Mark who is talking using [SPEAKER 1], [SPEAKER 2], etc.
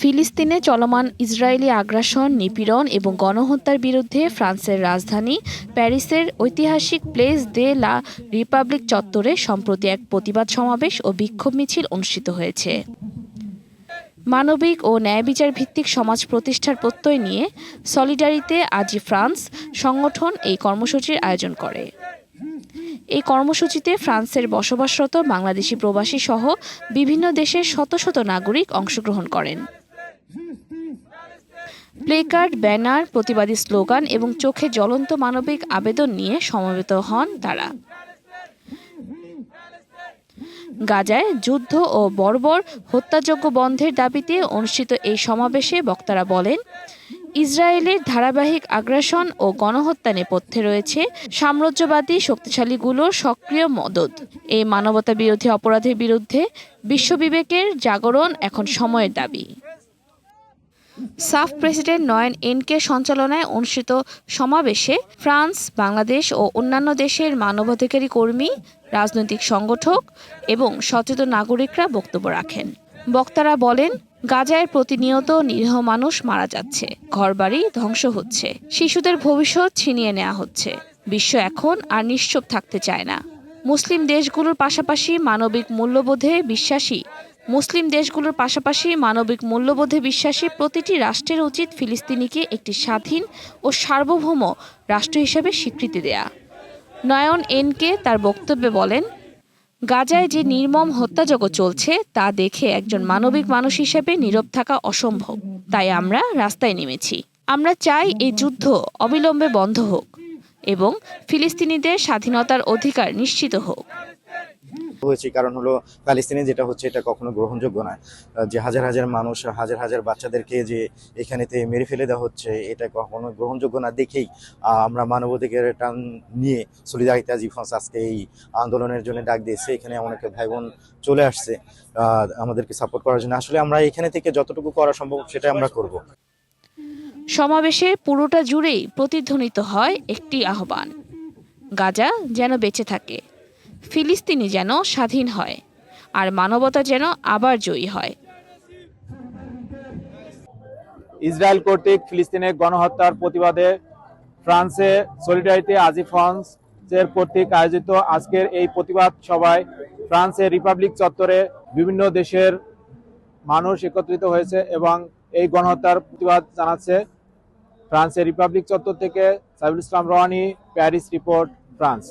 [SPEAKER 1] ফিলিস্তিনে চলমান ইসরায়েলি আগ্রাসন, নিপীড়ন এবং গণহত্যার বিরুদ্ধে ফ্রান্সের রাজধানী প্যারিসের ঐতিহাসিক প্লেস দে লা রিপাবলিক চত্বরে সম্প্রতি এক প্রতিবাদ সমাবেশ ও বিক্ষোভ মিছিল অনুষ্ঠিত হয়েছে। মানবিক ও ন্যায়বিচার ভিত্তিক সমাজ প্রতিষ্ঠার প্রত্যয় নিয়ে সলিডারিতে আজি ফ্রান্স সংগঠন এই কর্মসূচির আয়োজন করে। এই কর্মসূচিতে ফ্রান্সের বসবাসরত বাংলাদেশি প্রবাসী সহ বিভিন্ন দেশের শত শত নাগরিক অংশগ্রহণ করেন। প্লেকার্ড, ব্যানার, প্রতিবাদী স্লোগান এবং চোখে জ্বলন্ত মানবিক আবেদন নিয়ে সমবেত হন তারা। গাজায় যুদ্ধ ও বর্বর হত্যাযজ্ঞ বন্ধের দাবিতে অনুষ্ঠিত এই সমাবেশে বক্তারা বলেন ইসরায়েলের ধারাবাহিক আগ্রাসন ও গণহত্যা নেপথ্যে রয়েছে সাম্রাজ্যবাদী শক্তিশালীগুলোর সক্রিয় মদত। এই মানবতা বিরোধী অপরাধের বিরুদ্ধে বিশ্ববিবেকের জাগরণ এখন সময়ের দাবি। সাফ প্রেসিডেন্ট নয়ন এনকে সঞ্চালনায় অনুষ্ঠিত সমাবেশে ফ্রান্স, বাংলাদেশ ও অন্যান্য দেশের মানবাধিকারী কর্মী, রাজনৈতিক সংগঠক এবং সচেতন নাগরিকরা বক্তব্য রাখেন। বক্তারা বলেন, গাজায় প্রতিনিয়ত নিরীহ মানুষ মারা যাচ্ছে, ঘরবাড়ি ধ্বংস হচ্ছে, শিশুদের ভবিষ্যৎ ছিনিয়ে নেওয়া হচ্ছে, বিশ্ব এখন আর নিশ্চুপ থাকতে চায় না। মুসলিম দেশগুলোর পাশাপাশি মানবিক মূল্যবোধে বিশ্বাসী, মুসলিম দেশগুলোর পাশাপাশি মানবিক মূল্যবোধে বিশ্বাসী প্রতিটি রাষ্ট্রের উচিত ফিলিস্তিনিকে একটি স্বাধীন ও সার্বভৌম রাষ্ট্র হিসেবে স্বীকৃতি দেয়া। নয়ন এনকে তার বক্তব্যে বলেন গাজায় যে নির্মম হত্যাযজ্ঞ চলছে, তা দেখে একজন মানবিক মানুষ হিসেবে নীরব থাকা অসম্ভব। তাই আমরা রাস্তায় নেমেছি। আমরা চাই এই যুদ্ধ অবিলম্বে বন্ধ হোক এবং ফিলিস্তিনিদের স্বাধীনতার অধিকার নিশ্চিত হোক।
[SPEAKER 2] হয়েছে, কারণ হলো প্যালেস্তিনে যেটা হচ্ছে এটা কখনো গ্রহণযোগ্য নয়। যে হাজার হাজার মানুষ, হাজার হাজার বাচ্চাদেরকে যে এখানেতে মেরে ফেলে দেওয়া হচ্ছে, এটা কখনো গ্রহণযোগ্য না দেখেই আমরা মানবাধিকার টান নিয়ে সলিদারিতা জিফন্স আজকে এই আন্দোলনের জন্য ডাক দিয়েছে। এখানে অনেক ভাই বোন চলে আসছে আমাদেরকে সাপোর্ট করার জন্য। আসলে আমরা এখানে থেকে যতটুকু করা সম্ভব সেটা আমরা করব।
[SPEAKER 1] সমাবেশে পুরোটা জুড়েই প্রতিধ্বনিত হয় একটি আহ্বান, গাজা যেন বেঁচে থাকে। ফিলিস্তিনি যেন স্বাধীন হয় আর মানবতা যেন আবার জয়ী হয়।
[SPEAKER 3] ইসরায়েল কর্তৃক ফিলিস্তিনের গণহত্যার প্রতিবাদে ফ্রান্সে সলিডারিটি আজি ফ্রান্সের কর্তৃক আয়োজিত আজকের এই প্রতিবাদ সভায় ফ্রান্সের রিপাবলিক চত্বরে বিভিন্ন দেশের মানুষ একত্রিত হয়েছে এবং এই গণহত্যার প্রতিবাদ জানাচ্ছে ফ্রান্সের রিপাবলিক চত্বর থেকে Saibul Islam Rowani, Paris report, France.